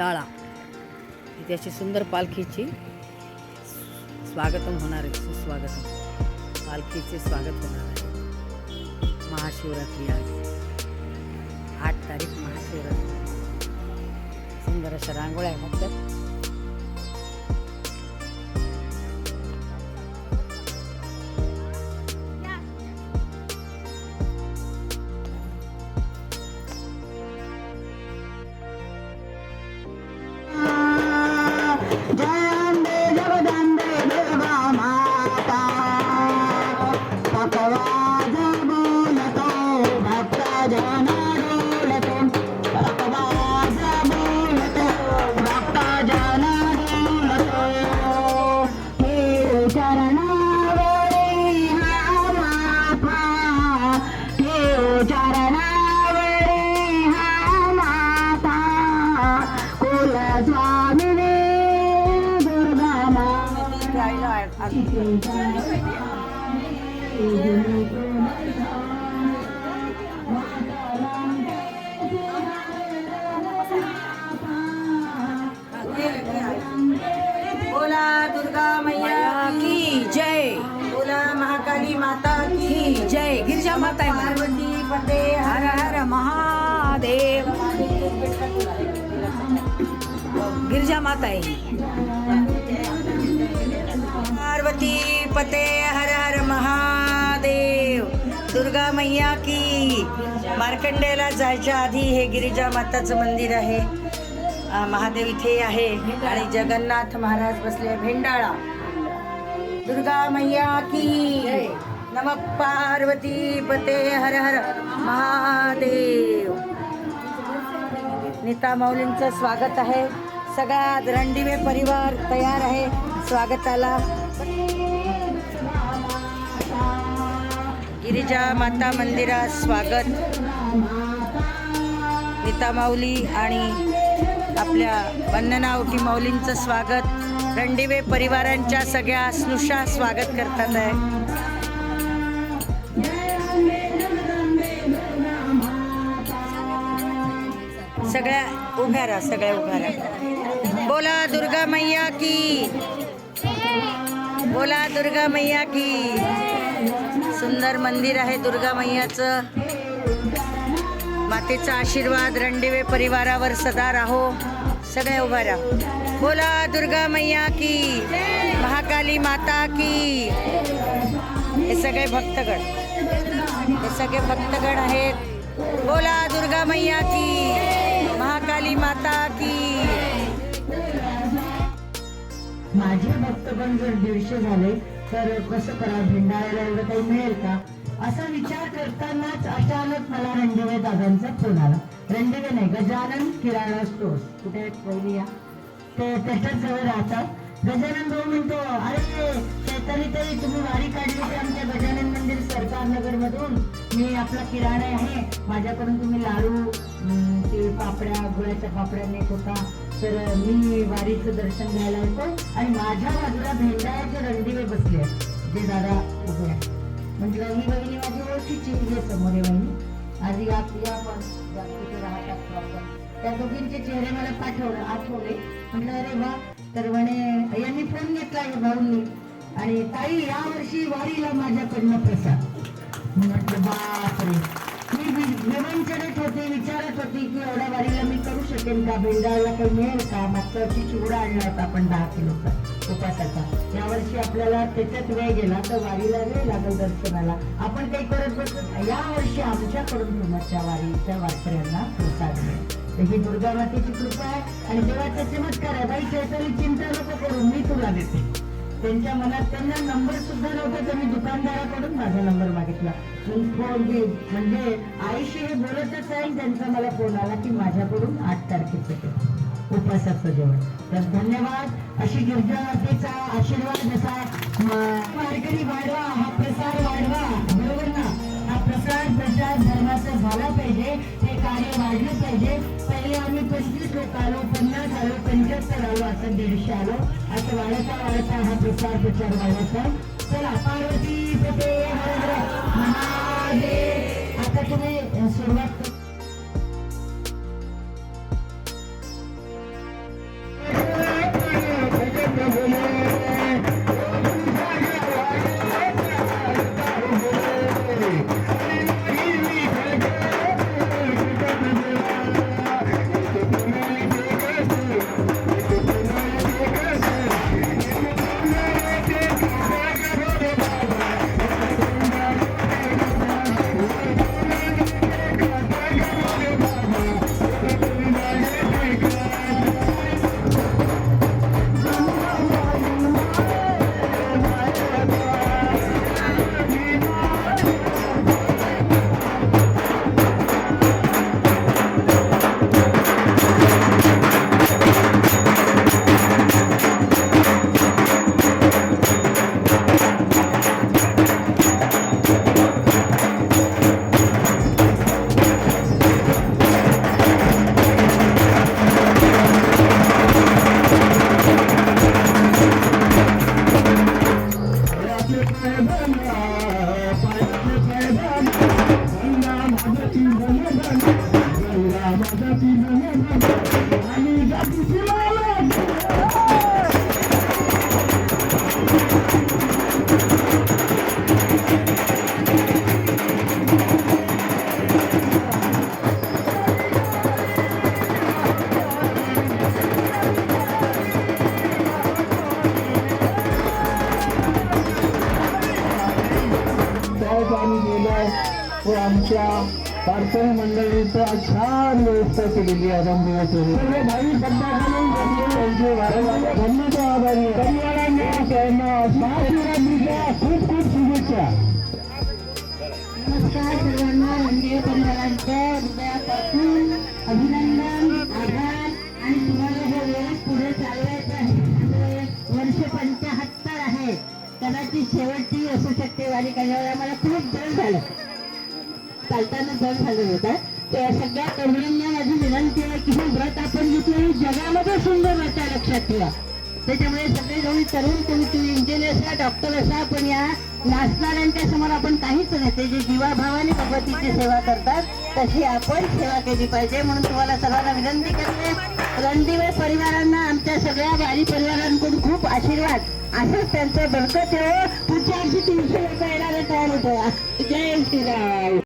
भेंडाळा इथे अशी सुंदर पालखीची स्वागतम होणार आहे. सुस्वागतम. पालखीचे स्वागत होणार आहे. महाशिवरात्री आज. आठ तारीख महाशिवरात्री. सुंदर अशा रांगोळ्या घातल्यात. Tá palavra. बोला दुर्गा मैया की जय। बोला महाकाली माता की जय। गिरजा माता आहे म्हणा. पार्वती पते हर हर महादेव। गिरजा माता पार्वती पते हर हर महा दुर्गा मैया की मार्कंडेला जायच्या आधी हे गिरिजा माताचं मंदिर आहे. महादेव इथे आहे आणि जगन्नाथ महाराज बसले भेंडाळा. दुर्गा मैया की नम पार्वती पते हर हर महादेव. नीता माऊलींचं स्वागत आहे. सगळा रणदिवे परिवार तयार आहे. स्वागताला. गिरिजा माता मंदिरात स्वागत. नीता माऊली आणि आपल्या वंदना ओटी माऊलींचं स्वागत. रणदिवे परिवारांच्या सगळ्या स्नुषा स्वागत करतात आहे. सगळ्या उभ्या राहा सगळ्या उभ्या राहा बोला दुर्गा मैया की. बोला दुर्गा मैया की. सुंदर मंदिर आहे दुर्गा मैयाचं. मातेचा आशीर्वाद रणदिवे परिवारावर सदा राहो. सगळे उभा राहा. बोला दुर्गा मैया की. महाकाली माता की. हे सगळे भक्तगण. हे सगळे भक्तगण आहेत. बोला दुर्गा मैया की. महाकाली माता की. माझे भक्तगण जर दीडशे झाले तर कसं करा भेंडाळ्याला एवढं काही मिळेल का? असा विचार करतानाच अचानक मला रणदिवे दादांचा फोन आला. रणदिवे नाही गजानन किराणा स्टोर्स कुठे पहिली या? ते त्याच्याच जवळ राहतात. गजानन भाऊ म्हणतो अरे चैताली तरी तुम्ही वारी काढली की आमच्या गजानन मंदिर सरकार नगर मधून मी आपला किराणा आहे. माझ्याकडून तुम्ही लाडू ती पापड्या गुळाच्या पापड्या नेत होता. तर मी वारीचं दर्शन घ्यायला येतो आणि माझ्या बाजूला भेंडाळ्याचे रणदिवे बसले जे दादा उभे आहेत. म्हणजे म्हटलं ही बहिणी माझी ओळखीची हे समोर आहे आधी या या पण राहतात त्या दोघींचे चेहरे मला पाठवले. आठवले म्हटलं अरे वा तर म्हणे यांनी फोन घेतला आहे भाऊंनी. आणि ताई या वर्षी वारीला माझ्याकडनं प्रसाद. म्हटलं बापरे. मी विवंचनेत होते विचारत होती की एवढ्या वारीला मी करू शकेन का? भेंडाळला काही मिळेल का? मागच्या वर्षी चिवडा आणला होता आपण दहा किलोचा उपासाचा. यावर्षी आपल्याला त्याच्यात वेळ गेला तर वारीला वेळ लागेल दर्शनाला. आपण काही करत बसत या वर्षी आमच्याकडून तुमच्या वारीच्या वारकऱ्यांना प्रसाद मिळेल. ही दुर्गा मातेची कृपा आहे. आणि देवाचा चमत्कार आहे. बाई चैतनी चिंता नको करून मी तुला देते. त्यांच्या मनात त्यांना नंबर सुद्धा नव्हता. त्यांनी दुकानदाराकडून माझा नंबर मागितला. मी फोन घे. म्हणजे आईशी हे बोलतच आहे त्यांचा मला फोन आला की माझ्याकडून आठ तारखेचे ते उपासाचं जेवण. तर धन्यवाद. अशी गिरजा आशीर्वाद जसा म- वारकरी वाढवा. हा प्रसार वाढवा. बरोबर ना? हा प्रसार प्रचार धर्माचा झाला पाहिजे. कार्य वाढलं पाहिजे पहिले आम्ही पंचवीस लोक आलो पन्नास आलो पंच्याहत्तर आलो आता दीडशे आलो असं वाढता वाढता हा प्रचार प्रचार वाढायचा चला पार्वती आता तुम्ही सुरुवात Yeah. I'm not a parcel मंडळीचं छान व्यवस्था केलेली आहे. त्यांचे धन्यवाद आभारी. आहे. परिवारांना त्यांना महाशिवरात्रीच्या खूप खूप शुभेच्छा. नमस्कार सर्वांना रणदेव परिवारांच्या हृदयापासून अभिनंदन आभार. आणि तुम्हाला हे वेळ पुढे चालवायचं आहे. वर्ष पंच्याहत्तर आहे. कदाचित शेवटची असू शकते वारी करण्यावर आम्हाला खूप जड झालं. चालताना जड झालं होतं. त्या सगळ्या तरुणांना माझी विनंती आहे की हे व्रत आपण घेतलं जगामध्ये सुंदर व्रत आहे लक्षात ठेवा. त्याच्यामुळे सगळे जवळ तरुण कोणी तुम्ही इंजिनियर असा डॉक्टर असा पण या नाचणाऱ्यांच्या समोर आपण काहीच नाही. ते जे जीवाभावाने भगवतीची सेवा करतात तशी आपण सेवा केली पाहिजे. म्हणून तुम्हाला सर्वांना विनंती करते. रणदिवे परिवारांना आमच्या सगळ्या वारी परिवारांकडून खूप आशीर्वाद. असंच त्यांचं बरकत ठेव. पुढच्या वर्षी तीनशे लोक येणारे तयार होतो जय श्रीराम.